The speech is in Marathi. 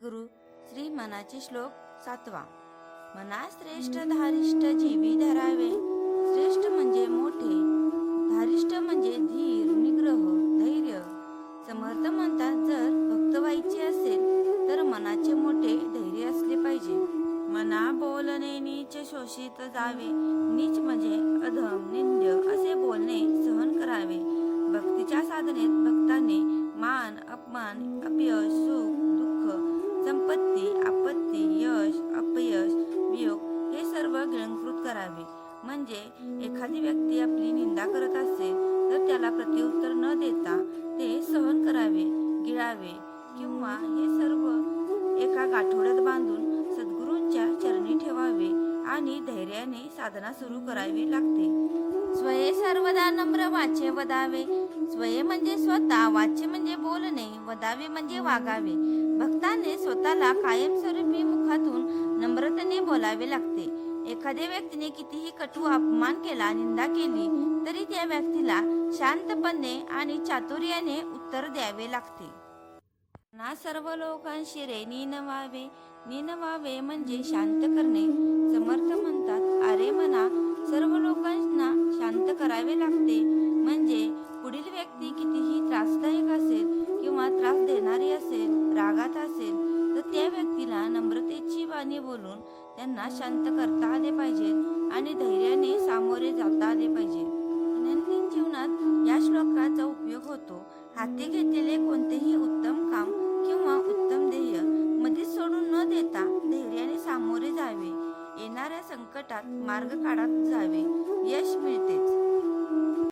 सद्गुरु श्री मनाचे श्लोक सातवा. मना श्रेष्ठ धारिष्ट जीवी धरावे. श्रेष्ठ म्हणजे मोठे. धारिष्ट म्हणजे धीर निग्रह धैर्य. समर्थ म्हणतात जर भक्त व्हायचे असेल तर मनाचे मोठे धैर्य असले पाहिजे. मना बोलणे नीच शोषित जावे. नीच म्हणजे अधम निंद्य असे बोलणे सहन करावे. भक्तीच्या साधनेत भक्ताने मान अपमान अपयश सुख संपत्ती आपत्ती यश अपयश वियोग हे सर्व गिळंकृत करावे. म्हणजे एखादी व्यक्ती आपली निंदा करत असेल तर त्याला प्रत्युत्तर न देता ते सहन करावे गिळावे किंवा हे सर्व एका गाठोड्यात बांधून आणि धैर्याने साधना सुरू करावी लागते. स्वये सर्वदा नम्र वाचे वदावे. स्वये म्हणजे स्वतः वाचे म्हणजे बोलणे वदावे म्हणजे वागावे. भक्ताने स्वतःला कायमस्वरूपी मुखातून नम्रतेने बोलावे लागते. एखाद्या व्यक्तीने कितीही कटू अपमान केला निंदा केली तरी त्या व्यक्तीला शांतपणे आणि चातुर्याने उत्तर द्यावे लागते. ना सर्व लोकांशी रे नीनवावे व्हावे. म्हणजे शांत करणे. समर्थ म्हणतात अरे म्हणा सर्व लोकांना शांत करावे लागते. म्हणजे पुढील व्यक्ती कितीही त्रासदायक असेल किंवा त्रास देणारी असेल रागात असेल तर त्या व्यक्तीला नम्रतेची वाणी बोलून त्यांना शांत करता आले पाहिजे आणि धैर्याने सामोरे जाता आले पाहिजे. दैनंदिन जीवनात या श्लोकाचा उपयोग होतो. हाती घेतलेले कोणतेही येणाऱ्या संकटात मार्ग काढत जावे. यश मिळतेच.